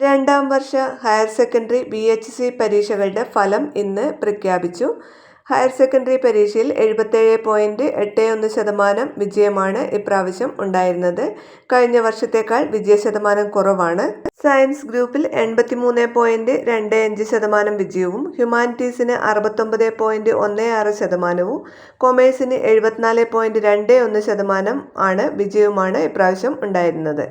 രണ്ടാം വർഷ higher secondary B H C പരീക്ഷകളുടെ ഫലം ഇന്ന് പ്രഖ്യാപിച്ചു. ഹയർ സെക്കൻഡറി പരീക്ഷയിൽ എഴുപത്തേഴ് പോയിന്റ് എട്ട് ഒന്ന് ശതമാനം വിജയമാണ് ഇപ്രാവശ്യം ഉണ്ടായിരുന്നത്. കഴിഞ്ഞ വർഷത്തേക്കാൾ വിജയ ശതമാനം കുറവാണ്. സയൻസ് ഗ്രൂപ്പിൽ എൺപത്തിമൂന്ന് പോയിന്റ് രണ്ട് അഞ്ച് ശതമാനം വിജയവും ഹ്യൂമാനിറ്റീസിന് അറുപത്തൊമ്പത് പോയിന്റ് ഒന്ന് ആറ് ശതമാനവും കൊമേഴ്സിന് എഴുപത്തിനാല് പോയിന്റ് രണ്ട് ഒന്ന് ശതമാനം ആണ് വിജയവുമാണ് ഇപ്രാവശ്യം ഉണ്ടായിരുന്നത്.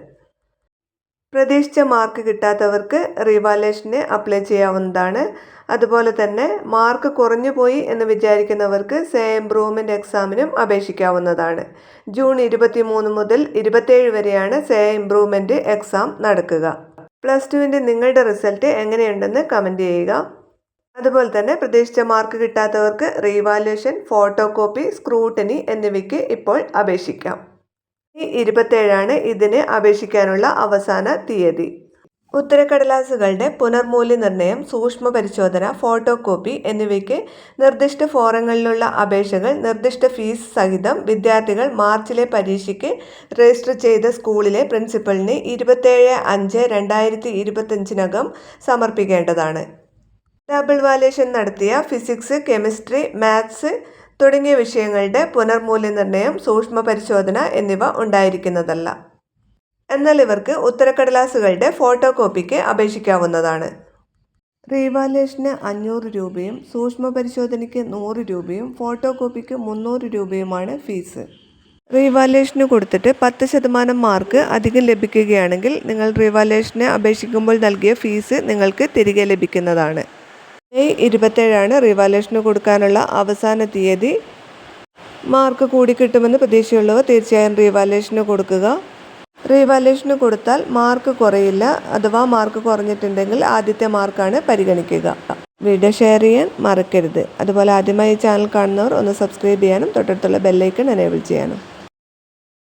പ്രതീക്ഷിച്ച മാർക്ക് കിട്ടാത്തവർക്ക് റീവാലേഷന് അപ്ലൈ ചെയ്യാവുന്നതാണ്. അതുപോലെ തന്നെ മാർക്ക് കുറഞ്ഞു പോയി എന്ന് വിചാരിക്കുന്നവർക്ക് സേ ഇംപ്രൂവ്മെന്റ് എക്സാമിനും അപേക്ഷിക്കാവുന്നതാണ്. ജൂൺ ഇരുപത്തി മൂന്ന് മുതൽ ഇരുപത്തേഴ് വരെയാണ് സേ ഇംപ്രൂവ്മെന്റ് എക്സാം നടക്കുക. പ്ലസ് ടുവിന്റെ നിങ്ങളുടെ റിസൾട്ട് എങ്ങനെയുണ്ടെന്ന് കമന്റ് ചെയ്യുക. അതുപോലെ തന്നെ പ്രതീക്ഷിച്ച മാർക്ക് കിട്ടാത്തവർക്ക് റീവാലുവേഷൻ ഫോട്ടോ കോപ്പി സ്ക്രൂട്ടനി എന്നിവയ്ക്ക് ഇപ്പോൾ അപേക്ഷിക്കാം. ഇരുപത്തേഴാണ് ഇതിന് അപേക്ഷിക്കാനുള്ള അവസാന തീയതി. ഉത്തരക്കടലാസുകളുടെ പുനർമൂല്യനിർണയം സൂക്ഷ്മ പരിശോധന ഫോട്ടോ കോപ്പി എന്നിവയ്ക്ക് നിർദ്ദിഷ്ട ഫോറങ്ങളിലുള്ള അപേക്ഷകൾ നിർദ്ദിഷ്ട ഫീസ് സഹിതം വിദ്യാർത്ഥികൾ മാർച്ചിലെ പരീക്ഷയ്ക്ക് രജിസ്റ്റർ ചെയ്ത സ്കൂളിലെ പ്രിൻസിപ്പലിന് ഇരുപത്തേഴ് അഞ്ച് രണ്ടായിരത്തി ഇരുപത്തഞ്ചിനകം സമർപ്പിക്കേണ്ടതാണ്. ഡബിൾ വാലേഷൻ നടത്തിയ ഫിസിക്സ് കെമിസ്ട്രി മാത്സ് തുടങ്ങിയ വിഷയങ്ങളുടെ പുനർമൂല്യനിർണയം സൂക്ഷ്മ പരിശോധന എന്നിവ ഉണ്ടായിരിക്കുന്നതല്ല. എന്നാൽ ഇവർക്ക് ഉത്തരക്കടലാസുകളുടെ ഫോട്ടോ കോപ്പിക്ക് അപേക്ഷിക്കാവുന്നതാണ്. റീവാലേഷന് അഞ്ഞൂറ് രൂപയും സൂക്ഷ്മ പരിശോധനയ്ക്ക് നൂറ് രൂപയും ഫോട്ടോ കോപ്പിക്ക് മുന്നൂറ് രൂപയുമാണ് ഫീസ്. റീവാലേഷന് കൊടുത്തിട്ട് പത്ത് ശതമാനം മാർക്ക് അധികം ലഭിക്കുകയാണെങ്കിൽ നിങ്ങൾ റീവാലേഷന് അപേക്ഷിക്കുമ്പോൾ നൽകിയ ഫീസ് നിങ്ങൾക്ക് തിരികെ ലഭിക്കുന്നതാണ്. മെയ് ഇരുപത്തേഴാണ് റിവാലേഷന് കൊടുക്കാനുള്ള അവസാന തീയതി. മാർക്ക് കൂടി കിട്ടുമെന്ന് പ്രതീക്ഷയുള്ളവർ തീർച്ചയായും റീവാലേഷന് കൊടുക്കുക. റീവാലേഷന് കൊടുത്താൽ മാർക്ക് കുറയില്ല അഥവാ മാർക്ക് കുറഞ്ഞിട്ടുണ്ടെങ്കിൽ ആദ്യത്തെ മാർക്കാണ് പരിഗണിക്കുക. വീഡിയോ ഷെയർ ചെയ്യാൻ മറക്കരുത്. അതുപോലെ ആദ്യമായി ചാനൽ കാണുന്നവർ ഒന്ന് സബ്സ്ക്രൈബ് ചെയ്യാനും തൊട്ടടുത്തുള്ള ബെല്ലൈക്കൺ എനേബിൾ ചെയ്യാനും.